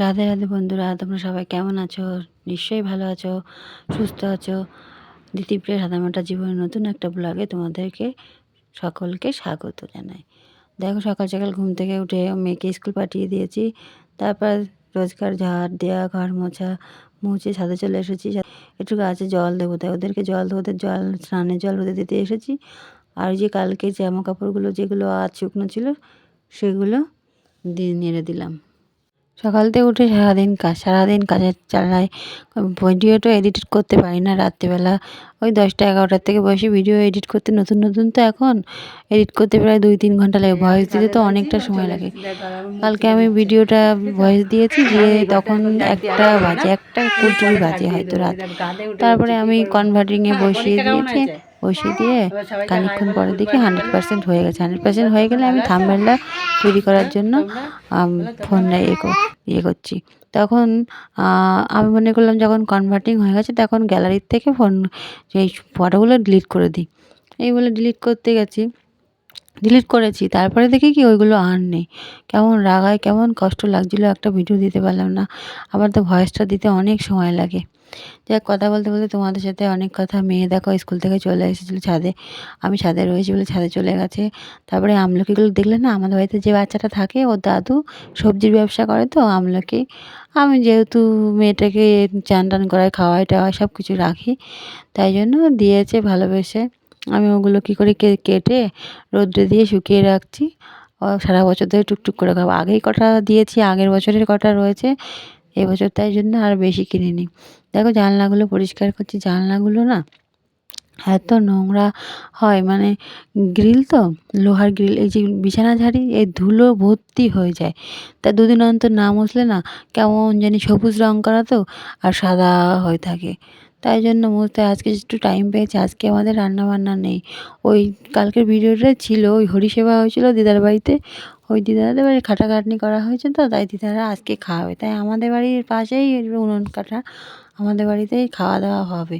রাধে রাধে বন্ধুরা, তোমরা সবাই কেমন আছো? নিশ্চয়ই ভালো আছো, সুস্থ আছো। দিতিপ্রিয় সাদামাটা জীবনের নতুন একটা ব্লগে তোমাদেরকে সকলকে স্বাগত জানাই। দেখো, সকাল সকাল ঘুম থেকে উঠে মেয়েকে স্কুল পাঠিয়ে দিয়েছি। তারপর রোজকার ঝাড় দেওয়া ঘর মোছা, মুছে ছাদে চলে এসেছি। একটু গাছে জল দেবো, তাই ওদেরকে জল দেবো ওদের জল স্নানের জল ওদের দিতে এসেছি। আর যে কালকে জামা কাপড়গুলো যেগুলো আজ শুকনো ছিল, সেগুলো দিয়ে নেড়ে দিলাম। সকাল থেকে উঠে সারাদিন কাজ সারাদিন কাজের চালায়। ভিডিওটা এডিট করতে পারি না রাত্রিবেলা। ওই দশটা এগারোটার থেকে বসে ভিডিও এডিট করতে। নতুন নতুন তো এখন। এডিট করতে প্রায় দুই তিন ঘণ্টা লাগে। ভয়েস দিতে তো অনেকটা সময় লাগে। কালকে আমি ভিডিওটা ভয়েস দিয়েছি দিয়ে তখন একটা বাজে একটা কুলটুরি বাজে হয়তো রাত। তারপরে আমি কনভার্টিংয়ে বসিয়ে দিয়েছি। বসিয়ে দিয়ে খানিক্ষণ পরে দেখি হান্ড্রেড পার্সেন্ট হয়ে গেছে। হান্ড্রেড পার্সেন্ট হয়ে গেলে আমি থাম্বেলটা তৈরি করার জন্য ফোনটা ইয়ে ইয়ে করছি। তখন আমি মনে করলাম যখন কনভার্টিং হয়ে গেছে তখন গ্যালারির থেকে ফোন এই ফটোগুলো ডিলিট করে দিই। এই বলে ডিলিট করতে গেছি। ডিলিট করেছি। তারপরে দেখি কি ওইগুলো আর নেই। কেমন রাগায় কেমন কষ্ট লাগছিল একটা ভিডিও দিতে পারলাম না। আবার তো ভয়েসটা দিতে অনেক সময় লাগে। যাক, কথা বলতে বলতে তোমাদের সাথে অনেক কথা। মেয়ে দেখো স্কুল থেকে চলে এসেছিল ছাদে। আমি ছাদে রয়েছি বলে ছাদে চলে গেছে। তারপরে আমলকিগুলো দেখলে না, আমাদের বাড়িতে যে বাচ্চাটা থাকে, ওর দাদু সবজির ব্যবসা করে তো আমলকি। আমি যেহেতু মেয়েটাকে চান টান করায় খাওয়াই টাওয়াই সব কিছু রাখি, তাই জন্য দিয়েছে, ভালোবেসে। আমি ওগুলো কী করে কেটে রোদ্রে দিয়ে শুকিয়ে রাখছি। ও সারা বছর ধরে টুকটুক করে খাব। আগেই কটা দিয়েছি, আগের বছরের কটা রয়েছে। এবছর তাই জন্য আর বেশি কিনিনি। দেখো জানলাগুলো পরিষ্কার করছি, জানলাগুলো না এত নোংরা হয় মানে গ্রিল তো, লোহার গ্রিল, এই যে বিছানা ঝাড়ি, এই ধুলো ভর্তি হয়ে যায়। তা দুদিন অন্তর না মুছলে না কেমন জানি সবুজ রঙ করা তো, আর সাদা হয়ে থাকে। তাই জন্য মুছতে আজকে একটু টাইম পেয়েছে, আজকে আমাদের রান্না বান্না নেই। ওই কালকের ভিডিওটা ছিল, ওই হরিসেবা হয়েছিল দিদার বাড়িতে ওই দিদাদের বাড়ি খাটাখাটনি করা হয়েছে তো, তাই দিদারা আজকে খাওয়াবে তাই আমাদের বাড়ির পাশেই উনুন কাটা, আমাদের বাড়িতেই খাওয়া দাওয়া হবে।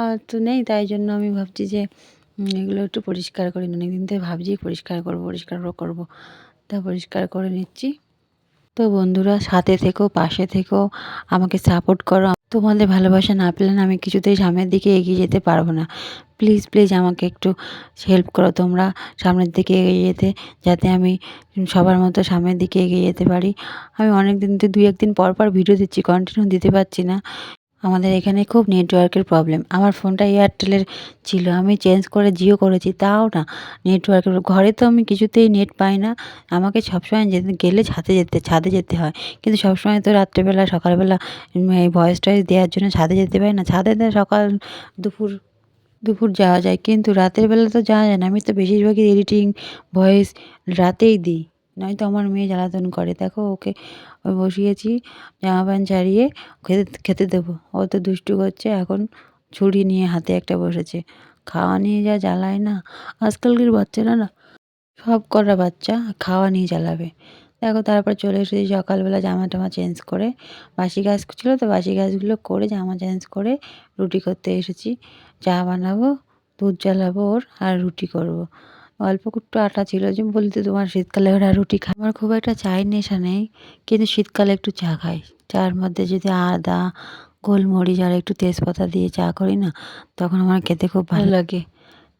আর তো নেই, তাই জন্য আমি ভাবছি যে এগুলো একটু পরিষ্কার করি। অনেক দিন থেকে ভাবছি পরিষ্কার করব পরিষ্কার করব। তা পরিষ্কার করে নিচ্ছি। তো বন্ধুরা, সাথে থেকো, পাশে থেকো, আমাকে সাপোর্ট করো। তোমাদের ভালোবাসা না পেলে আমি কিছুতেই সামনের দিকে এগিয়ে যেতে পারব না। প্লিজ প্লিজ আমাকে একটু হেল্প করো তোমরা সামনের দিকে এগিয়ে যেতে, যাতে আমি সবার মতো সামনের দিকে এগিয়ে যেতে পারি। আমি অনেক দিন তো দুই একদিন পর পর ভিডিও দিচ্ছি কন্টিনিউ দিতে পারছি না। আমাদের এখানে খুব নেটওয়ার্কের প্রবলেম আমার ফোনটা এয়ারটেলের ছিল, আমি চেঞ্জ করে জিও করেছি, তাও না নেটওয়ার্কের ঘরে তো আমি কিছুতেই নেট পাই না। আমাকে সবসময় যেতে, গেলে ছাদে যেতে ছাদে যেতে হয়। কিন্তু সবসময় তো রাত্রেবেলা, সকালবেলা ভয়েস টয়েস দেওয়ার জন্য ছাদে যেতে পারি না। ছাদে সকাল, দুপুর দুপুর যাওয়া যায়। কিন্তু রাতের বেলা তো যাওয়া যায় না। আমি তো বেশিরভাগই এডিটিং ভয়েস রাতেই দিই। নয়তো আমার মেয়ে জ্বালাতন করে। দেখো, ওকে বসিয়েছি জামা প্যান্ট ছাড়িয়ে খেতে খেতে দেবো। ও তো দুষ্টু করছে, এখন ছুরি নিয়ে হাতে একটা বসেছে। খাওয়া নিয়ে যা জ্বালায় না। আজকালকার বাচ্চারা না, সব কটা বাচ্চা খাওয়া নিয়ে জ্বালাবে। দেখো তারপর চলে এসেছি সকালবেলা জামা টামা চেঞ্জ করে। বাসি গাছ ছিল তো বাসি গাছগুলো করে জামা চেঞ্জ করে রুটি করতে এসেছি। চা বানাবো দুধ জ্বালাবো ওর আর রুটি করব। অল্প একটু আটা ছিল যে বলতে তোমার শীতকালে ওরা রুটি খায়। আমার খুব একটা চায়ের নেশা নেই কিন্তু শীতকালে একটু চা খাই। চার মধ্যে যদি আদা গোলমরিচ আর একটু তেজপাতা দিয়ে চা করি না তখন আমার খেতে খুব ভালো লাগে।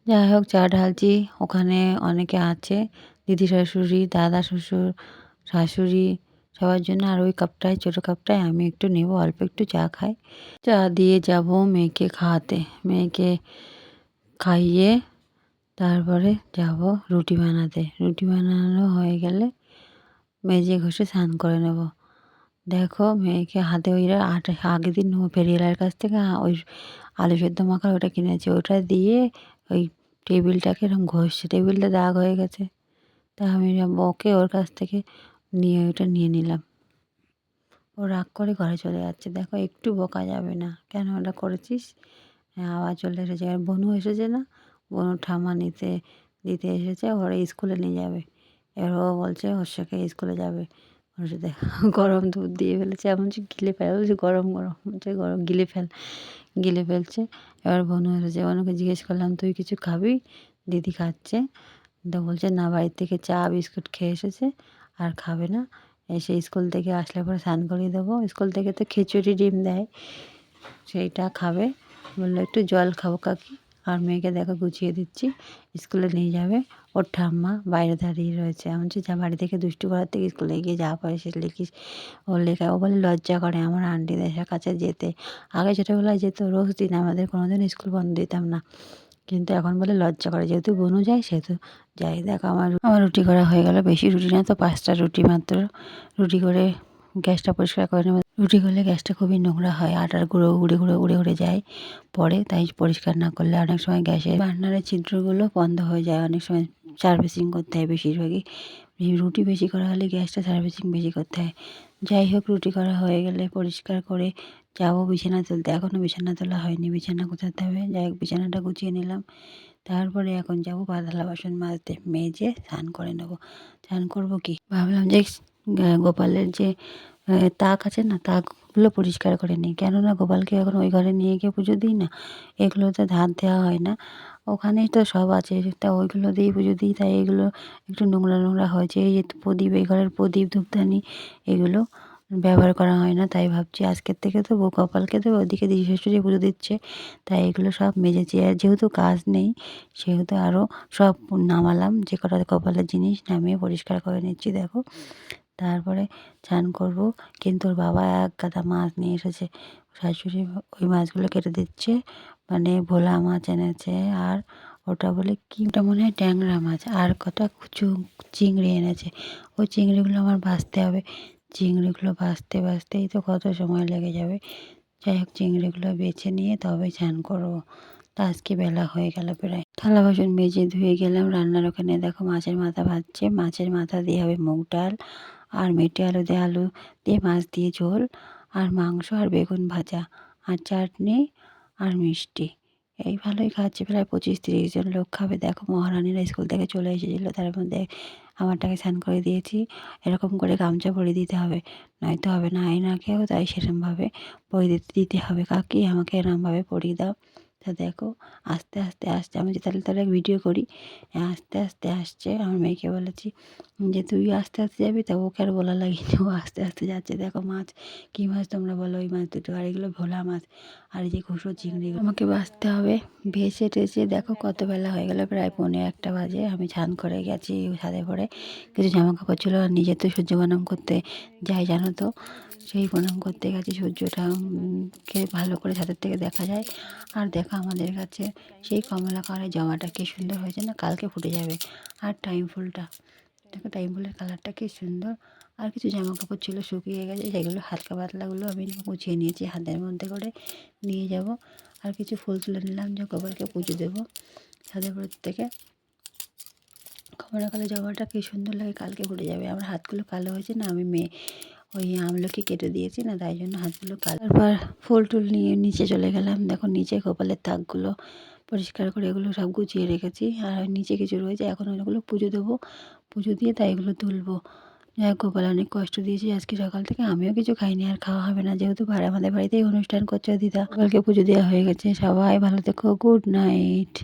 যাই হোক চা ঢালছি। ওখানে অনেকে আছে দিদি শাশুড়ি দাদা শ্বশুর শাশুড়ি সবার জন্য আর ওই কাপটায় ছোটো কাপটায় আমি একটু নেব, অল্প একটু চা খাই। চা দিয়ে যাব মেয়েকে খাওয়াতে। মেয়েকে খাইয়ে তারপরে যাব রুটি বানাতে। রুটি বানানো হয়ে গেলে মেজে ঘষে স্নান করে নেব। দেখো মেয়েকে হাতে ওই আট, আগের দিন ফেরিয়ালার কাছ থেকে ওই আলু সেদ্ধ মাখার ওটা কিনেছে। ওটা দিয়ে ওই টেবিলটাকে এরকম ঘষছে। টেবিলটা দাগ হয়ে গেছে। তা আমি ওকে ওর কাছ থেকে নিয়ে ওটা নিয়ে নিলাম। ও রাগ করে ঘরে চলে যাচ্ছে। দেখো, একটু বকা যাবে না। কেন ওটা করেছিস? হ্যাঁ আবার চলে এসেছে। আর বনু এসেছে না? বনু ঠামা নিতে, দিতে এসেছে ওরা স্কুলে নিয়ে যাবে। এবার ও বলছে, ওর সাথে স্কুলে যাবে। ওর সাথে গরম দুধ দিয়ে ফেলেছে। এমন যে গিলে ফেলে, বলছে, গরম গরম। বলছে, গরম, গিলে ফেল, গিলে ফেলছে। এবার বনু এসেছে। বনুকে জিজ্ঞেস করলাম, তুই কিছু খাবি? দিদি খাচ্ছে। তো বলছে, না, বাড়ির থেকে চা, বিস্কুট খেয়ে এসেছে। আর খাবে না। এসে স্কুল থেকে আসলে পরে স্নান করিয়ে দেবো। স্কুল থেকে তো খিচুড়ি ডিম দেয়, সেইটা খাবে। বলল, একটু জল খাব কাকি। আর মেয়েকে দেখো গুছিয়ে দিচ্ছি, স্কুলে নিয়ে যাবে। ওর ঠাম্মা বাইরে দাঁড়িয়ে রয়েছে। আমি বলছি, যা বাড়ি থেকে দুষ্টু করার থেকে স্কুলে গিয়ে যা পারে সে লিখিস। ও লেখা, ও বলে, লজ্জা করে আমার আন্টি আন্টিদের কাছে যেতে। আগে ছোটোবেলায় যেত, রোজ দিন আমাদের কোনো দিন স্কুল বন্ধ দিতাম না। কিন্তু এখন বলে লজ্জা করে, যেহেতু বনু যায়, সেহেতু যাই। দেখ, আমার আমার রুটি করা হয়ে গেল। বেশি রুটি না, তো পাঁচটা রুটি মাত্র। রুটি করে গ্যাসটা পরিষ্কার করে নেব। রুটি করলে গ্যাসটা খুবই নোংরা হয়, আটার গুঁড়ো উড়ে উড়ে উড়ে উড়ে যায় পরে। তাই পরিষ্কার না করলে অনেক সময় গ্যাসের বার্নারের ছিদ্রগুলো বন্ধ হয়ে যায়। অনেক সময় সার্ভিসিং করতে হয় বেশিরভাগই। রুটি বেশি করা হলে গ্যাসটা সার্ভিসিং বেশি করতে হয়। যাই হোক রুটি করা হয়ে গেলে পরিষ্কার করে যাব বিছানা তুলতে। এখনও বিছানা তোলা হয়নি। বিছানা গোছাতে হবে। যাই হোক বিছানাটা গুছিয়ে নিলাম। তারপরে এখন যাব পা বাসন মাজতে। মেজে স্নান করে নেব। স্নান করব কি? ভাবলাম যে গোপালের যে তাক আছে না, তাকগুলো পরিষ্কার করে নিই। কেননা গোপালকে এখন ওই ঘরে নিয়ে গিয়ে পুজো দিই না। এগুলোতে ধার দেওয়া হয় না। ওখানেই তো সব আছে। তা ওইগুলো দিয়েই পুজো দিই, তাই এগুলো একটু নোংরা নোংরা হয়েছে এই যে প্রদীপ, এই ঘরের প্রদীপ ধূপদানি এগুলো ব্যবহার করা হয় না, তাই ভাবছি আজকের থেকে তো বউ কপালকে তো ওদিকে দিদি পুজো দিচ্ছে, তাই এগুলো সব মেজেছি। আর যেহেতু কাজ নেই, সেহেতু আরও সব নামালাম, যে কটা কপালের জিনিস নামিয়ে পরিষ্কার করে নিচ্ছি, দেখো। তারপরে চান করব। কিন্তু ওর বাবা এক গাদা মাছ নিয়ে এসেছে। শাশুড়ি ওই মাছগুলো কেটে দিচ্ছে। মানে ভোলা মাছ এনেছে আর ওটা বলে কি? ওটা মনে হয় ট্যাংরা মাছ। আর কটা কুচু চিংড়ি এনেছে। ওই চিংড়িগুলো আমার ভাজতে হবে। চিংড়িগুলো ভাজতে, ভাজতেই তো কত সময় লেগে যাবে। যাই হোক, চিংড়িগুলো বেছে নিয়ে তবে চান করব। তা আজকে বেলা হয়ে গেল প্রায়। থালা বাসন মেজে ধুয়ে গেলাম। রান্নার ওখানে দেখো মাছের মাথা ভাজছে। মাছের মাথা দিয়ে হবে মুগ ডাল। আর মেটে আলু দিয়ে আলু দিয়ে মাছ দিয়ে ঝোল, আর মাংস আর বেগুন ভাজা, আর চাটনি আর মিষ্টি। এই ভালোই খাচ্ছে, প্রায় পঁচিশ তিরিশ জন লোক খাবে। দেখো মহারানীরা স্কুল থেকে চলে এসেছিল, তার মধ্যে আমারটাকে স্নান করে দিয়েছি। এরকম করে গামছা পরিয়ে দিতে হবে, নয়তো হবে না, আয়নাকেও তাই সেরকমভাবে পরিয়ে দিতে দিতে হবে। কাকি, আমাকে এরমভাবে পরিয়ে দাও। তা দেখো, আস্তে আস্তে আসছে। আমি যে তাহলে তাহলে ভিডিও করি। আস্তে আস্তে আসছে। আমার মেয়েকে বলেছি যে, তুই আস্তে আস্তে যাবি? তা ওকে আর বলা লাগেনি। ও আস্তে আস্তে যাচ্ছে। দেখো মাছ, কী মাছ তোমরা বলো? ওই মাছ দুটো, আর এগুলো ভোলা মাছ। আর এই যে খুশো চিংড়ি আমাকে বাঁচতে হবে। ভেসে টেসে দেখো কত বেলা হয়ে গেল। প্রায় পৌনে একটা বাজে। আমি স্নান করে গেছি ছাদে পরে কিছু জামা কাপড় ছিল আর নিজে তো সূর্য বানাম করতে যাই, জানো তো? সেই প্রণাম করতে গেছি সূর্যটা। ভালো করে ছাদের থেকে দেখা যায়। আর দেখো আমাদের কাছে, সেই কমলা কালারের জামাটা কি সুন্দর হয়েছে না কালকে ফুটে যাবে। আর টাইম ফুলটা, দেখো টাইম ফুলের কালারটা কি সুন্দর। আর কিছু জামা কাপড় ছিল শুকিয়ে গেছে, সেগুলো হালকা পাতলাগুলো আমি গুছিয়ে নিয়েছি, হাতের মধ্যে করে নিয়ে যাব। আর কিছু ফুল তুলে নিলাম, যে গোবরকে পুজো দেবো। ছাদের থেকে। কমলা কালো জামাটা কি সুন্দর লাগে, কালকে ফুটে যাবে। আমার হাতগুলো কালো হয়েছে না, আমি মেয়ে ওই আমলকি কেটে দিয়েছি না, তাই জন্য হাতগুলো কালো। তারপর ফুল টুল নিয়ে নিচে চলে গেলাম। দেখো নিচে কপালের তাকগুলো পরিষ্কার করে এগুলো সব গুছিয়ে রেখেছি। আর নিচে কিছু রয়েছে, এখন ওগুলো পুজো দেবো। পুজো দিয়ে তাই এগুলো তুলবো। যাই গোপাল অনেক কষ্ট দিয়েছি আজকে সকাল থেকে। আমিও কিছু খাইনি, আর খাওয়া হবে না। যেহেতু বাড়ি আমাদের বাড়িতেই অনুষ্ঠান করছে দিদা। গোপালকে পুজো দেওয়া হয়ে গেছে। সবাই ভালো থেকো, গুড নাইট।